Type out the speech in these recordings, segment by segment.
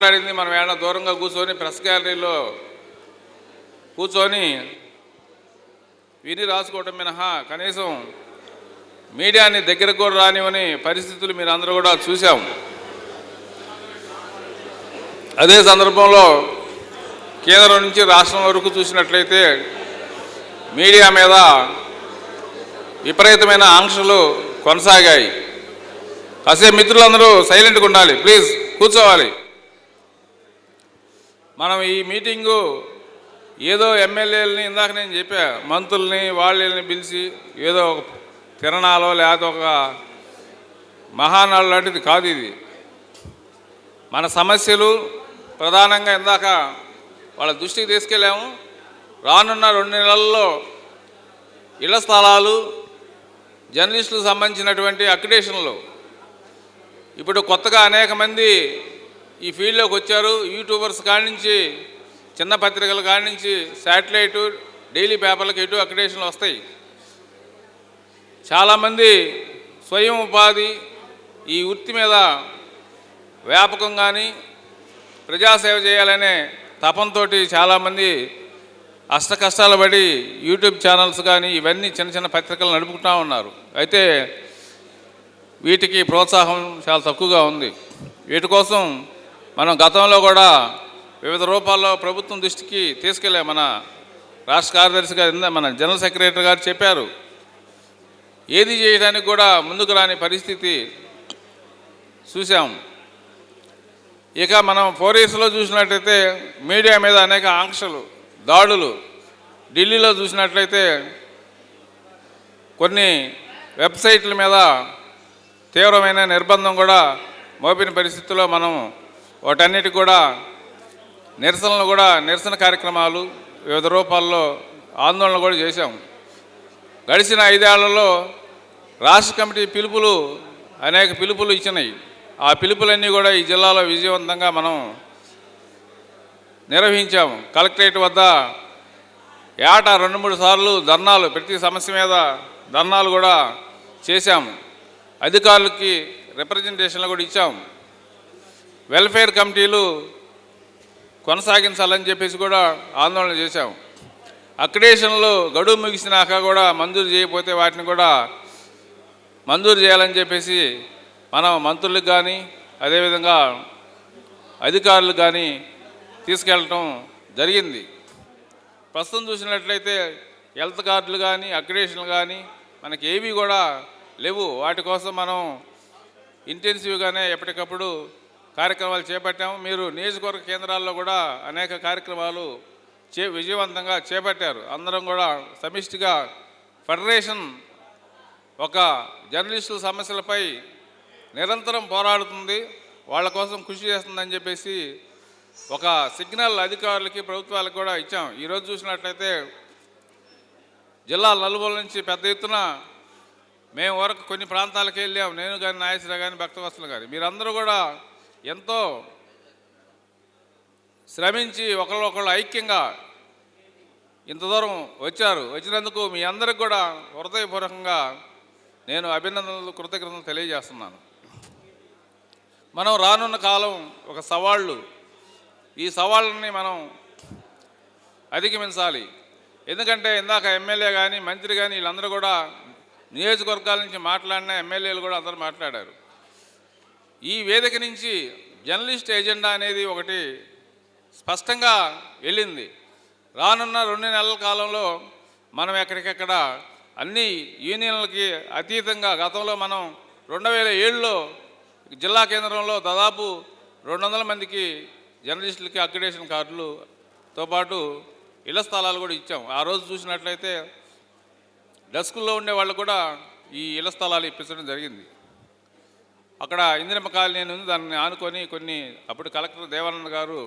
మాట్లాడింది మనం ఏమైనా దూరంగా కూర్చొని ప్రెస్ గ్యాలరీలో కూర్చొని విని రాసుకోవటం మినహా. కనీసం మీడియాని దగ్గరకు కూడా రానివని పరిస్థితులు మీరు అందరూ కూడా చూసాం అదే సందర్భంలో కేంద్రం నుంచి రాష్ట్రం వరకు చూసినట్లయితే మీడియా మీద విపరీతమైన ఆంక్షలు కొనసాగాయి. కాసేపు మిత్రులందరూ సైలెంట్గా ఉండాలి. ప్లీజ్ కూర్చోవాలి. మనం ఈ మీటింగు ఏదో ఎమ్మెల్యేలని ఇందాక నేను చెప్పా మంత్రుల్ని వాళ్ళని పిలిచి ఏదో ఒక తిరణాలో లేకపోతే ఒక మహానాడు లాంటిది కాదు ఇది. మన సమస్యలు ప్రధానంగా ఇందాక వాళ్ళ దృష్టికి తీసుకెళ్ళాము. రానున్న రెండు నెలల్లో ఇళ్ళ స్థలాలు జర్నలిస్టులకు సంబంధించినటువంటి అక్రిడేషన్లు. ఇప్పుడు కొత్తగా అనేక మంది ఈ ఫీల్డ్లోకి వచ్చారు. యూట్యూబర్స్ కాడి నుంచి చిన్న పత్రికలు కాడి నుంచి శాటిలైటు డైలీ పేపర్లకు ఎటు అక్రిడేషన్లు వస్తాయి. చాలామంది స్వయం ఉపాధి ఈ వృత్తి మీద వ్యాపకం కానీ ప్రజాసేవ చేయాలనే తపంతో చాలామంది అష్ట కష్టాలు పడి యూట్యూబ్ ఛానల్స్ కానీ ఇవన్నీ చిన్న చిన్న పత్రికలు నడుపుకుంటూ ఉన్నారు. అయితే వీటికి ప్రోత్సాహం చాలా తక్కువగా ఉంది. వీటి కోసం మనం గతంలో కూడా వివిధ రూపాల్లో ప్రభుత్వం దృష్టికి తీసుకెళ్ళే మన రాష్ట్ర కార్యదర్శి గారు మన జనరల్ సెక్రటరీ గారు చెప్పారు. ఏది చేయడానికి కూడా ముందుకు రాని పరిస్థితి చూసాం ఇక మనం ఫోర్ ఇయర్స్లో చూసినట్లయితే మీడియా మీద అనేక ఆంక్షలు దాడులు ఢిల్లీలో చూసినట్లయితే కొన్ని వెబ్సైట్ల మీద తీవ్రమైన నిర్బంధం కూడా మోపిన పరిస్థితుల్లో మనం వాటన్నిటి కూడా నిరసనలు కూడా నిరసన కార్యక్రమాలు వివిధ రూపాల్లో ఆందోళన కూడా చేశాం. గడిచిన ఐదేళ్ళలో రాష్ట్ర కమిటీ పిలుపులు అనేక పిలుపులు ఇచ్చినాయి. ఆ పిలుపులన్నీ కూడా ఈ జిల్లాలో విజయవంతంగా మనం నిర్వహించాము. కలెక్టరేట్ వద్ద ఏటా రెండు మూడు సార్లు ధర్నాలు ప్రతి సమస్య మీద ధర్నాలు కూడా చేశాము. అధికారులకి రిప్రజెంటేషన్లు కూడా ఇచ్చాము. వెల్ఫేర్ కమిటీలు కొనసాగించాలని చెప్పేసి కూడా ఆందోళన చేశాము అక్రిడేషన్లు గడువు ముగిసినాక కూడా మంజూరు చేయకపోతే వాటిని కూడా మంజూరు చేయాలని చెప్పేసి మనం మంత్రులకు కానీ అదేవిధంగా అధికారులు కానీ తీసుకెళ్ళటం జరిగింది. ప్రస్తుతం చూసినట్లయితే హెల్త్ కార్డులు కానీ అక్రిడేషన్లు కానీ మనకి ఏవి కూడా లేవు. వాటి కోసం మనం ఇంటెన్సివ్గానే ఎప్పటికప్పుడు కార్యక్రమాలు చేపట్టాము. మీరు నియోజకవర్గ కేంద్రాల్లో కూడా అనేక కార్యక్రమాలు చే విజయవంతంగా చేపట్టారు. అందరం కూడా సమిష్టిగా ఫెడరేషన్ ఒక జర్నలిస్టుల సమస్యలపై నిరంతరం పోరాడుతుంది. వాళ్ళ కోసం కృషి చేస్తుందని చెప్పేసి ఒక సిగ్నల్ అధికారులకి ప్రభుత్వాలకు కూడా ఇచ్చాం. ఈరోజు చూసినట్లయితే జిల్లా నలుమూల నుంచి పెద్ద ఎత్తున మేము వరకు కొన్ని ప్రాంతాలకు వెళ్ళాం. నేను కానీ నాగేశ్వర కానీ భక్తవత్సలు కానీ మీరందరూ కూడా ఎంతో శ్రమించి ఒకళ్ళొకళ్ళు ఐక్యంగా ఇంత దూరం వచ్చారు. వచ్చినందుకు మీ అందరికి కూడా హృదయపూర్వకంగా నేను అభినందనలు కృతజ్ఞతలు తెలియజేస్తున్నాను. మనం రానున్న కాలం ఒక సవాళ్ళు. ఈ సవాళ్ళని మనం అధిగమించాలి. ఎందుకంటే ఇందాక ఎమ్మెల్యే కానీ మంత్రి కానీ వీళ్ళందరూ కూడా నియోజకవర్గాల నుంచి మాట్లాడిన ఎమ్మెల్యేలు కూడా అందరూ మాట్లాడారు. ఈ వేదిక నుంచి జర్నలిస్ట్ ఎజెండా అనేది ఒకటి స్పష్టంగా వెళ్ళింది. రానున్న రెండు నెలల కాలంలో మనం ఎక్కడికెక్కడ అన్ని యూనియన్లకి అతీతంగా గతంలో మనం రెండు వేల ఏడులో జిల్లా కేంద్రంలో దాదాపు రెండు వందల మందికి జర్నలిస్టులకి అక్రిడేషన్ కార్డులతో పాటు ఇళ్ళ స్థలాలు కూడా ఇచ్చాం. ఆ రోజు చూసినట్లయితే డస్కుల్లో ఉండే వాళ్ళు కూడా ఈ ఇళ్ళ స్థలాలు ఇప్పించడం జరిగింది. అక్కడ ఇందిరమ్మ కాలనీ ఉంది. దాన్ని ఆనుకొని కొన్ని అప్పుడు కలెక్టర్ దేవానంద గారు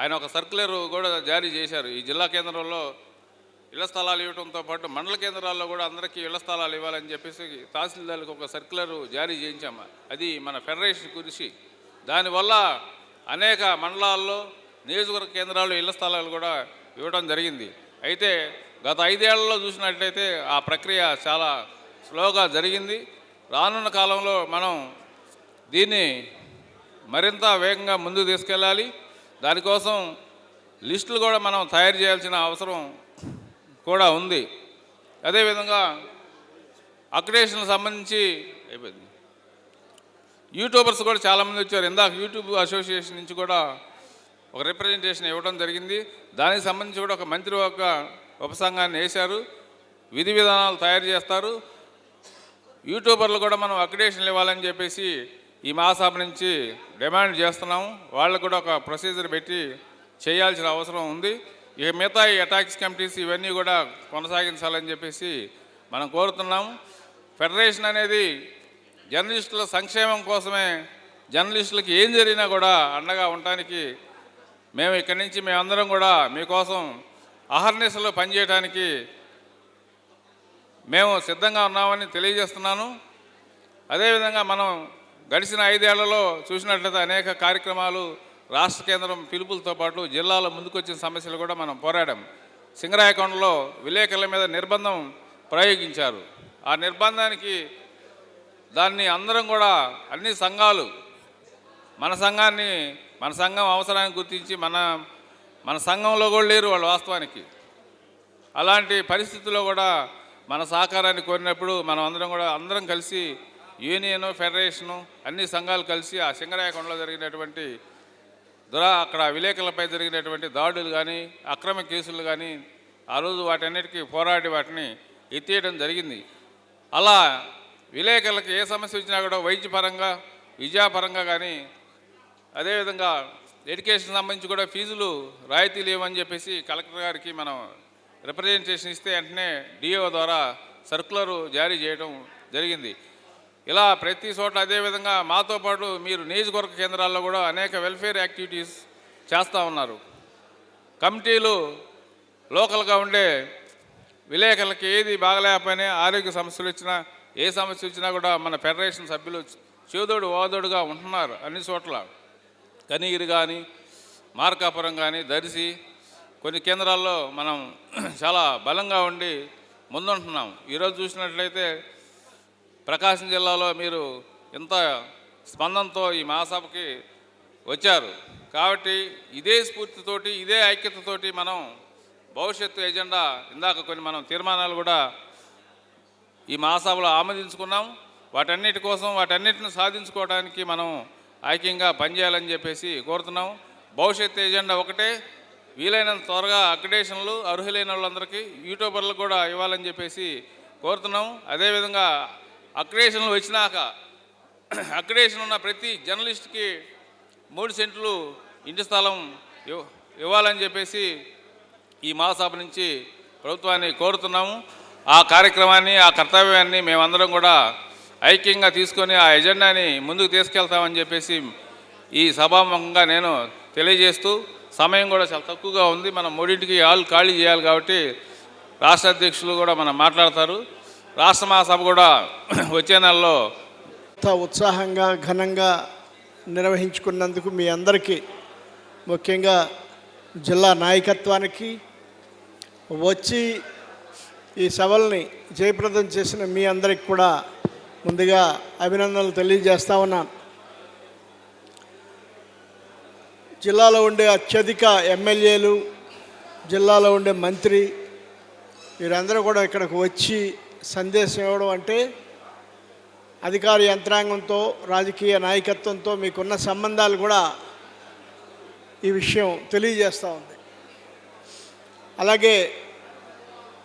ఆయన ఒక సర్క్యులర్ కూడా జారీ చేశారు. ఈ జిల్లా కేంద్రంలో ఇళ్ళ స్థలాలు ఇవ్వడంతో పాటు మండల కేంద్రాల్లో కూడా అందరికీ ఇళ్ళ స్థలాలు ఇవ్వాలని చెప్పేసి తహసీల్దార్లకు ఒక సర్క్యులర్ జారీ చేయించాము అది మన ఫెడరేషన్ కృషి దానివల్ల అనేక మండలాల్లో నియోజకవర్గ కేంద్రాల్లో ఇళ్ళ స్థలాలు కూడా ఇవ్వడం జరిగింది. అయితే గత ఐదేళ్ళలో చూసినట్లయితే ఆ ప్రక్రియ చాలా స్లోగా జరిగింది. రానున్న కాలంలో మనం దీన్ని మరింత వేగంగా ముందుకు తీసుకెళ్ళాలి. దానికోసం లిస్టులు కూడా మనం తయారు చేయాల్సిన అవసరం కూడా ఉంది. అదేవిధంగా అక్రిడేషన్కి సంబంధించి అయిపోయింది. యూట్యూబర్స్ కూడా చాలామంది వచ్చారు. ఇందాక యూట్యూబ్ అసోసియేషన్ నుంచి కూడా ఒక రిప్రజెంటేషన్ ఇవ్వడం జరిగింది. దానికి సంబంధించి కూడా ఒక మంత్రి ఒక ఉపసంఘాన్ని వేశారు. విధి విధానాలు తయారు చేస్తారు. యూట్యూబర్లు కూడా మనం అక్రిడేషన్లు ఇవ్వాలని చెప్పేసి ఈ మహాసభ నుంచి డిమాండ్ చేస్తున్నాము వాళ్ళకు కూడా ఒక ప్రొసీజర్ పెట్టి చేయాల్సిన అవసరం ఉంది. ఇక మిగతా ఈ అటాక్స్ కమిటీస్ ఇవన్నీ కూడా కొనసాగించాలని చెప్పేసి మనం కోరుతున్నాము ఫెడరేషన్ అనేది జర్నలిస్టుల సంక్షేమం కోసమే జర్నలిస్టులకి ఏం జరిగినా కూడా అండగా ఉండటానికి మేము ఇక్కడి నుంచి మేమందరం కూడా మీకోసం అహర్నిశలో పనిచేయడానికి మేము సిద్ధంగా ఉన్నామని తెలియజేస్తున్నాను. అదేవిధంగా మనం గడిచిన ఐదేళ్ళలో చూసినట్లయితే అనేక కార్యక్రమాలు రాష్ట్ర కేంద్రం పిలుపులతో పాటు జిల్లాలో ముందుకొచ్చిన సమస్యలు కూడా మనం పోరాడాం. సింగరాయకొండలో విలేకరుల మీద నిర్బంధం ప్రయోగించారు. ఆ నిర్బంధానికి దాన్ని అందరం కూడా అన్ని సంఘాలు మన సంఘాన్ని మన సంఘం అవసరాన్ని గుర్తించి మన మన సంఘంలో కూడా లేరు వాళ్ళు వాస్తవానికి. అలాంటి పరిస్థితుల్లో కూడా మన సహకారాన్ని కోరినప్పుడు మనం అందరం కూడా అందరం కలిసి యూనియను ఫెడరేషను అన్ని సంఘాలు కలిసి ఆ సింగరాయకొండలో జరిగినటువంటి దురా అక్కడ విలేకరులపై జరిగినటువంటి దాడులు కానీ అక్రమ కేసులు కానీ ఆ రోజు వాటన్నిటికీ పోరాడి వాటిని ఎత్తేయడం జరిగింది. అలా విలేకరులకు ఏ సమస్య వచ్చినా కూడా వైద్యపరంగా విద్యాపరంగా కానీ అదేవిధంగా ఎడ్యుకేషన్ సంబంధించి కూడా ఫీజులు రాయితీ లేవని చెప్పేసి కలెక్టర్ గారికి మనం రిప్రజెంటేషన్ ఇస్తే వెంటనే డిఓ ద్వారా సర్కులర్ జారీ చేయడం జరిగింది. ఇలా ప్రతి చోట అదేవిధంగా మాతో పాటు మీరు నియోజకవర్గ కేంద్రాల్లో కూడా అనేక వెల్ఫేర్ యాక్టివిటీస్ చేస్తూ ఉన్నారు. కమిటీలు లోకల్గా ఉండే విలేకరులకి ఏది బాగలేకపోయినా ఆరోగ్య సమస్యలు వచ్చినా ఏ సమస్య వచ్చినా కూడా మన ఫెడరేషన్ సభ్యులు చేదోడు ఓదోడుగా ఉంటున్నారు అన్ని చోట్ల. కనీరు కానీ మార్కాపురం కానీ దరిసి కొన్ని కేంద్రాల్లో మనం చాలా బలంగా ఉండి ముందుంటున్నాం. ఈరోజు చూసినట్లయితే ప్రకాశం జిల్లాలో మీరు ఇంత స్పందనతో ఈ మహాసభకి వచ్చారు. కాబట్టి ఇదే స్ఫూర్తితోటి ఇదే ఐక్యతతోటి మనం భవిష్యత్తు ఎజెండా ఇందాక కొన్ని మనం తీర్మానాలు కూడా ఈ మహాసభలో ఆమోదించుకున్నాం. వాటన్నిటి కోసం వాటన్నిటిని సాధించుకోవడానికి మనం ఐక్యంగా పనిచేయాలని చెప్పేసి కోరుతున్నాం. భవిష్యత్ ఎజెండా ఒకటే. వీలైనంత త్వరగా అక్రిడేషన్లు అర్హులైన వాళ్ళందరికీ యూట్యూబర్లకు కూడా ఇవ్వాలని చెప్పేసి కోరుతున్నాం. అదేవిధంగా అక్రిడేషన్లు వచ్చినాక అక్రిడేషన్ ఉన్న ప్రతి జర్నలిస్ట్కి మూడు సెంట్లు ఇంటి స్థలం ఇవ్వాలని చెప్పేసి ఈ మహాసభ నుంచి ప్రభుత్వాన్ని కోరుతున్నాము. ఆ కార్యక్రమాన్ని ఆ కర్తవ్యాన్ని మేమందరం కూడా ఐక్యంగా తీసుకొని ఆ ఎజెండాని ముందుకు తీసుకెళ్తామని చెప్పేసి ఈ సభాముఖంగా నేను తెలియజేస్తూ సమయం కూడా చాలా తక్కువగా ఉంది. మనం మూడింటికి ఆల్ ఖాళీ చేయాలి కాబట్టి రాష్ట్ర అధ్యక్షులు కూడా మనం మాట్లాడతారు. రాష్ట్ర మహాసభ కూడా వచ్చే నెలలో ఉత్సాహంగా ఘనంగా నిర్వహించుకున్నందుకు మీ అందరికీ ముఖ్యంగా జిల్లా నాయకత్వానికి వచ్చి ఈ సభల్ని జయప్రదం చేసిన మీ అందరికి కూడా ముందుగా అభినందనలు తెలియజేస్తా ఉన్నాను. జిల్లాలో ఉండే అత్యధిక ఎమ్మెల్యేలు జిల్లాలో ఉండే మంత్రి వీరందరూ కూడా ఇక్కడికి వచ్చి సందేశం ఇవ్వడం అంటే అధికార యంత్రాంగంతో రాజకీయ నాయకత్వంతో మీకున్న సంబంధాలు కూడా ఈ విషయం తెలియజేస్తూ ఉంది. అలాగే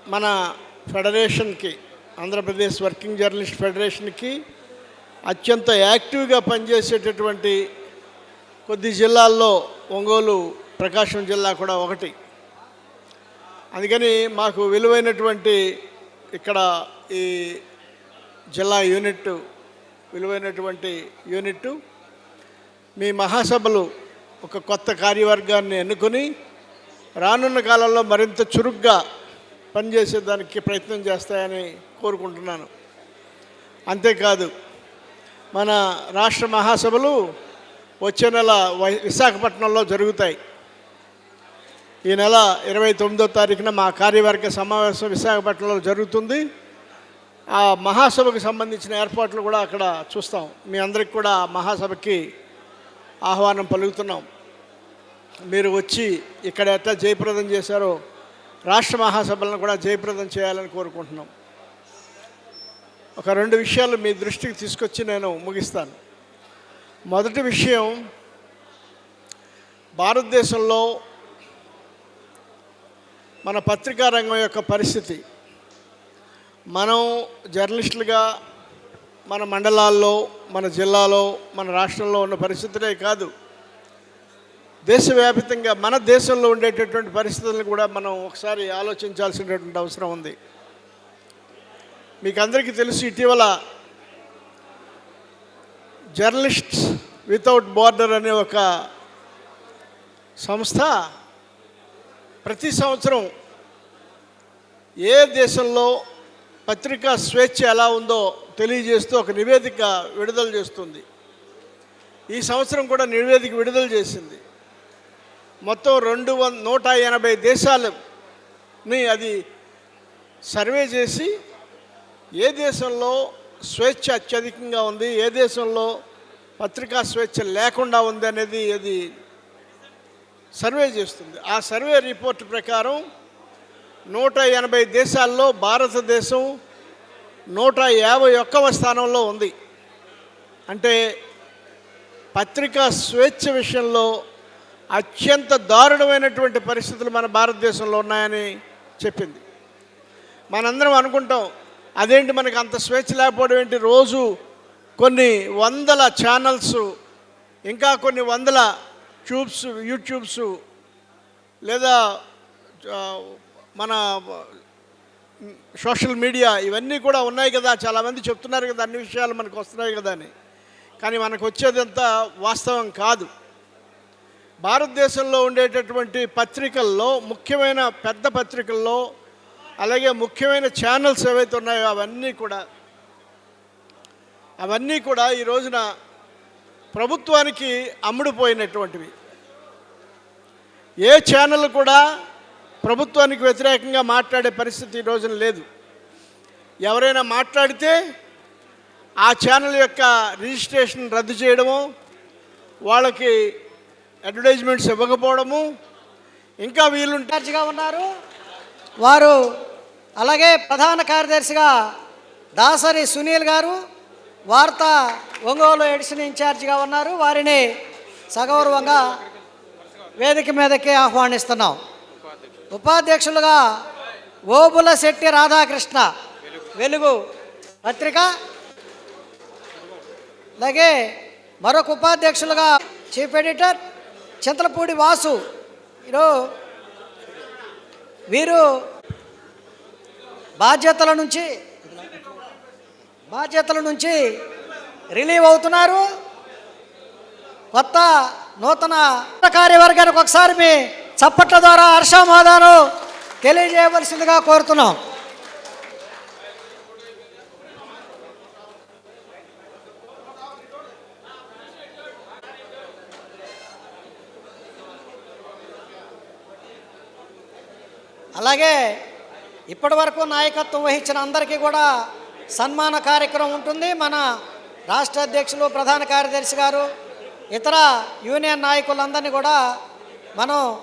మన ఫెడరేషన్కి ఆంధ్రప్రదేశ్ వర్కింగ్ జర్నలిస్ట్ ఫెడరేషన్కి అత్యంత యాక్టివ్గా పనిచేసేటటువంటి కొద్ది జిల్లాల్లో ఒంగోలు ప్రకాశం జిల్లా కూడా ఒకటి. అందుకని మాకు విలువైనటువంటి ఇక్కడ ఈ జిల్లా యూనిట్ విలువైనటువంటి యూనిట్ మీ మహాసభలు ఒక కొత్త కార్యవర్గాన్ని ఎన్నుకొని రానున్న కాలంలో మరింత చురుగ్గా పనిచేసేదానికి ప్రయత్నం చేస్తాయని కోరుకుంటున్నాను. అంతేకాదు మన రాష్ట్ర మహాసభలు వచ్చే నెల వై- విశాఖపట్నంలో జరుగుతాయి. ఈ నెల ఇరవై తొమ్మిదో తారీఖున మా కార్యవర్గ సమావేశం విశాఖపట్నంలో జరుగుతుంది. ఆ మహాసభకు సంబంధించిన ఏర్పాట్లు కూడా అక్కడ చూస్తాం. మీ అందరికి కూడా మహాసభకి ఆహ్వానం పలుకుతున్నాం. మీరు వచ్చి ఇక్కడ ఎట్లా జయప్రదం చేశారో రాష్ట్ర మహాసభలను కూడా జయప్రదం చేయాలని కోరుకుంటున్నాం. ఒక రెండు విషయాలు మీ దృష్టికి తీసుకొచ్చి నేను ముగిస్తాను. మొదటి విషయం భారతదేశంలో మన పత్రికా రంగం యొక్క పరిస్థితి. మనం జర్నలిస్టులుగా మన మండలాల్లో మన జిల్లాలో మన రాష్ట్రంలో ఉన్న పరిస్థితులే కాదు. దేశవ్యాపితంగా మన దేశంలో ఉండేటటువంటి పరిస్థితులను కూడా మనం ఒకసారి ఆలోచించాల్సినటువంటి అవసరం ఉంది. మీకు అందరికీ తెలుసు ఇటీవల జర్నలిస్ట్స్ వితౌట్ బార్డర్ అనే ఒక సంస్థ ప్రతి సంవత్సరం ఏ దేశంలో పత్రికా స్వేచ్ఛ ఎలా ఉందో తెలియజేస్తూ ఒక నివేదిక విడుదల చేస్తుంది. ఈ సంవత్సరం కూడా నివేదిక విడుదల చేసింది. మొత్తం రెండు వంద నూట ఎనభై దేశాలని అది సర్వే చేసి ఏ దేశంలో స్వేచ్ఛ అత్యధికంగా ఉంది ఏ దేశంలో పత్రికా స్వేచ్ఛ లేకుండా ఉంది అనేది అది సర్వే చేస్తుంది. ఆ సర్వే రిపోర్ట్ ప్రకారం నూట ఎనభై దేశాల్లో భారతదేశం నూట యాభై ఒక్కవ స్థానంలో ఉంది. అంటే పత్రికా స్వేచ్ఛ విషయంలో అత్యంత దారుణమైనటువంటి పరిస్థితులు మన భారతదేశంలో ఉన్నాయని చెప్పింది. మనందరం అనుకుంటాం అదేంటి మనకు అంత స్వేచ్ఛ లేకపోవడం ఏంటి? రోజు కొన్ని వందల ఛానల్స్ ఇంకా కొన్ని వందల ట్యూబ్స్ యూట్యూబ్స్ లేదా మన సోషల్ మీడియా ఇవన్నీ కూడా ఉన్నాయి కదా చాలామంది చెప్తున్నారు కదా అన్ని విషయాలు మనకు వస్తున్నాయి కదా అని. కానీ మనకు వచ్చేదంతా వాస్తవం కాదు. భారతదేశంలో ఉండేటటువంటి పత్రికల్లో ముఖ్యమైన పెద్ద పత్రికల్లో అలాగే ముఖ్యమైన ఛానల్స్ ఏవైతే ఉన్నాయో అవన్నీ కూడా అవన్నీ కూడా ఈ రోజున ప్రభుత్వానికి అమ్ముడుపోయినటువంటివి ఏ ఛానల్ కూడా ప్రభుత్వానికి వ్యతిరేకంగా మాట్లాడే పరిస్థితి ఈ రోజున లేదు. ఎవరైనా మాట్లాడితే ఆ ఛానల్ యొక్క రిజిస్ట్రేషన్ రద్దు చేయడము వాళ్ళకి అడ్వర్టైజ్మెంట్స్ ఇవ్వకపోవడము ఇంకా వీలుంటే ఉన్నారు. వారు అలాగే ప్రధాన కార్యదర్శిగా దాసరి సునీల్ గారు వార్త ఒంగోలు ఎడిషన్ ఇన్ఛార్జిగా ఉన్నారు. వారిని సగౌరవంగా వేదిక మీదకి ఆహ్వానిస్తున్నాం. ఉపాధ్యక్షులుగా ఓబుల శెట్టి రాధాకృష్ణ వెలుగు పత్రిక. అలాగే మరొక ఉపాధ్యక్షులుగా చీఫ్ ఎడిటర్ చింతలపూడి వాసు. వీరు బాధ్యతల నుంచి బాధ్యతల నుంచి రిలీవ్ అవుతున్నారు. కొత్త నూతన కార్యవర్గానికి ఒకసారి మీ చప్పట్ల ద్వారా హర్షామోదాను తెలియజేయవలసిందిగా కోరుతున్నాం. అలాగే ఇప్పటి వరకు నాయకత్వం వహించిన అందరికీ కూడా సన్మాన కార్యక్రమం ఉంటుంది. మన రాష్ట్ర అధ్యక్షులు ప్రధాన కార్యదర్శి గారు ఇతర యూనియన్ నాయకులందరినీ కూడా మనం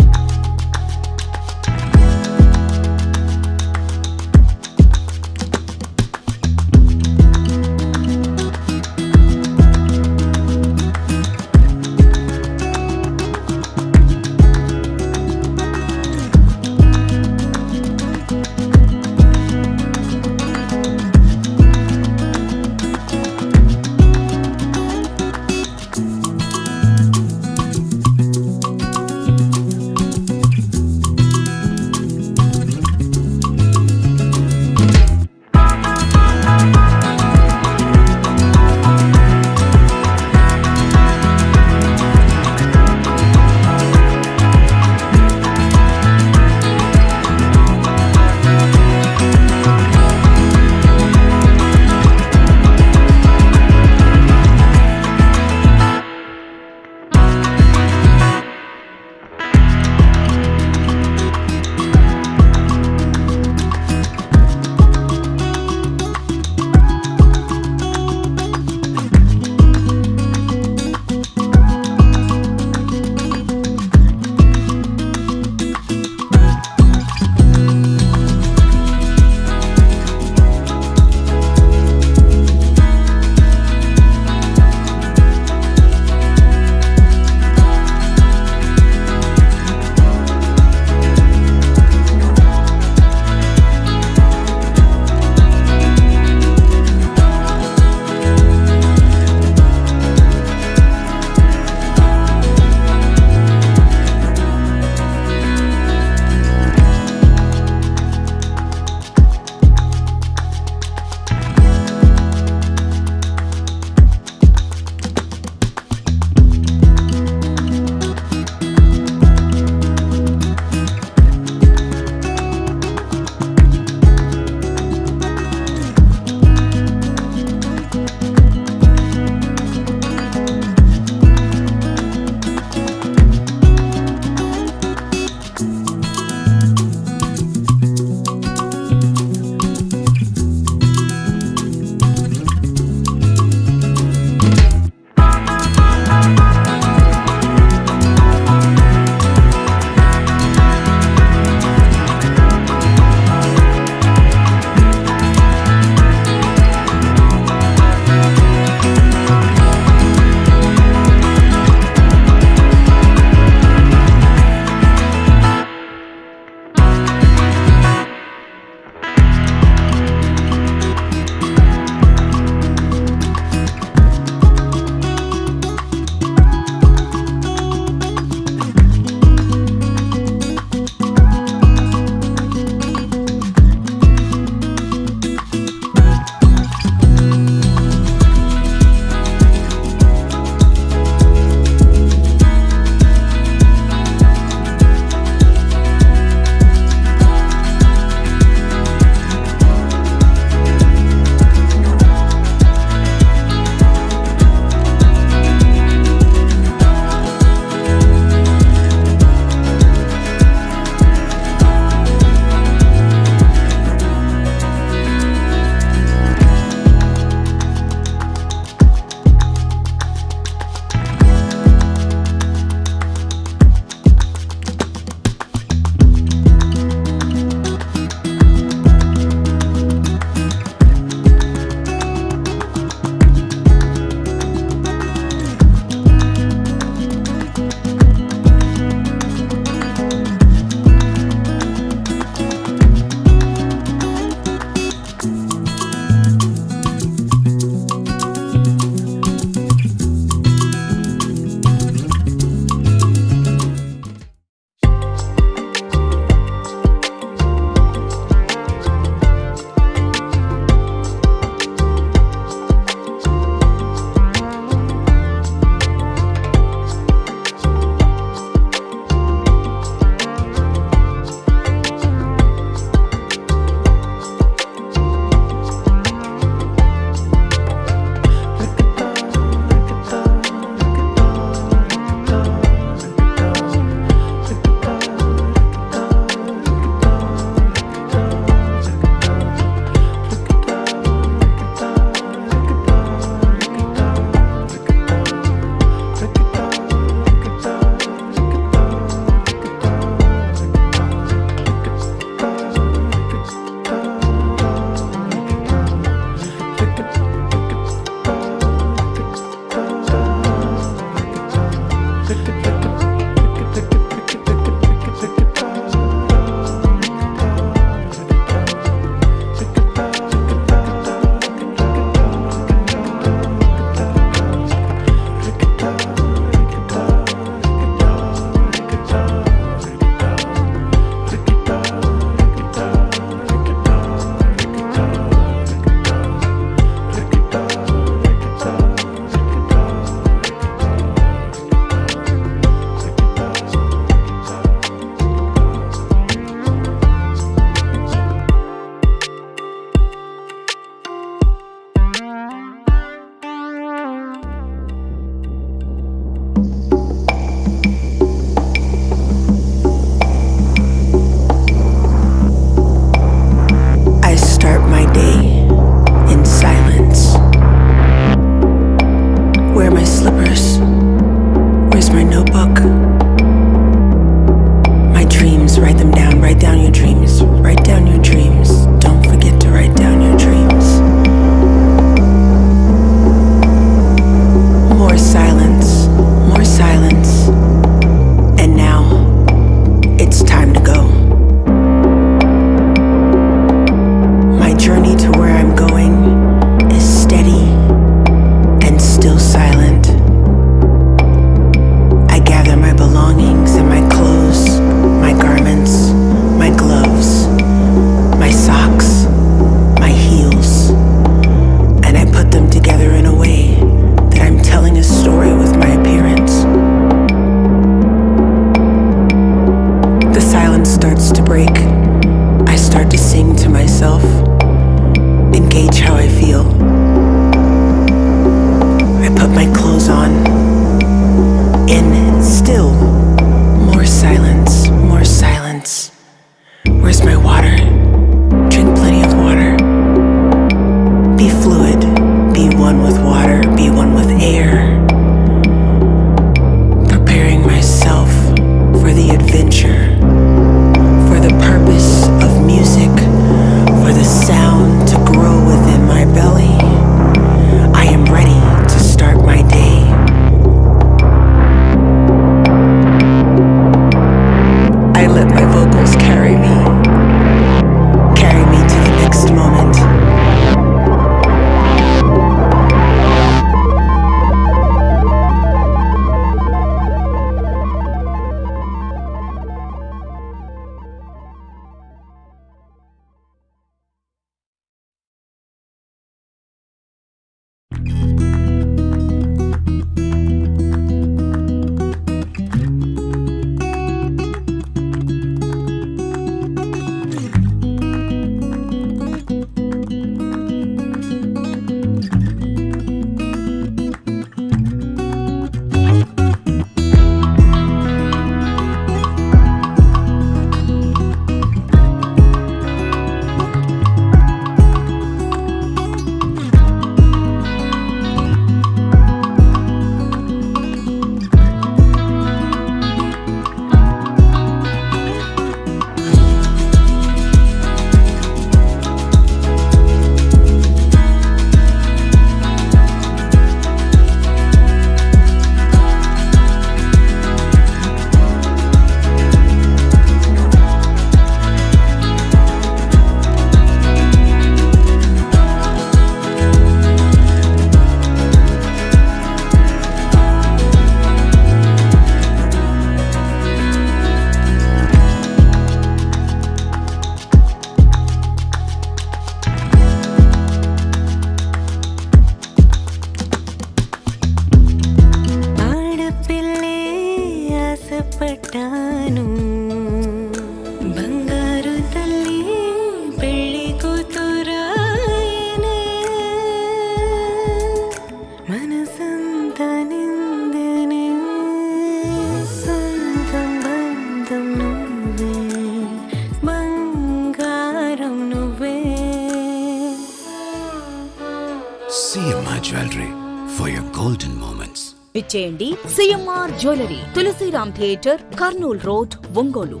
చేయండి. CMR jewellery Tulasiram theatre Kurnool road Ongole